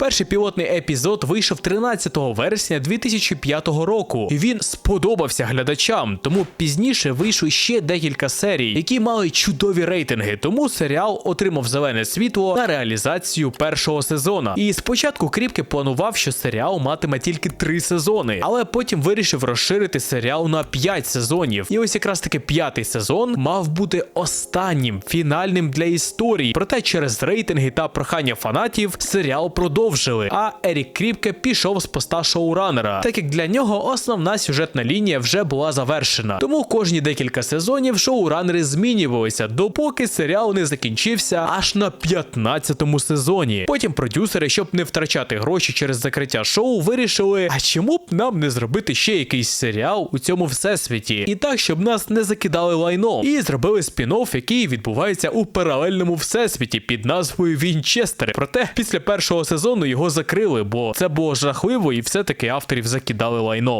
Перший пілотний епізод вийшов 13 вересня 2005 року. І він сподобався глядачам, тому пізніше вийшло ще декілька серій, які мали чудові рейтинги. Тому серіал отримав зелене світло на реалізацію першого сезона. І спочатку Кріпки планував, що серіал матиме тільки три сезони, але потім вирішив розширити серіал на 5 сезонів. І ось якраз таки п'ятий сезон мав бути останнім фінальним для історії. Проте через рейтинги та прохання фанатів серіал продовжили. А Ерік Кріпке пішов з поста шоуранера, так як для нього основна сюжетна лінія вже була завершена. Тому кожні декілька сезонів шоуранери змінювалися, допоки серіал не закінчився аж на 15-му сезоні. Потім продюсери, щоб не втрачати гроші через закриття шоу, вирішили: а чому б нам не зробити ще якийсь серіал у цьому всесвіті? І так, щоб нас не закидали лайном. І зробили спін-офф, який відбувається у паралельному всесвіті під назвою Вінчестер. Проте після першого сезону його закрили, бо це було жахливо, і все-таки авторів закидали лайном.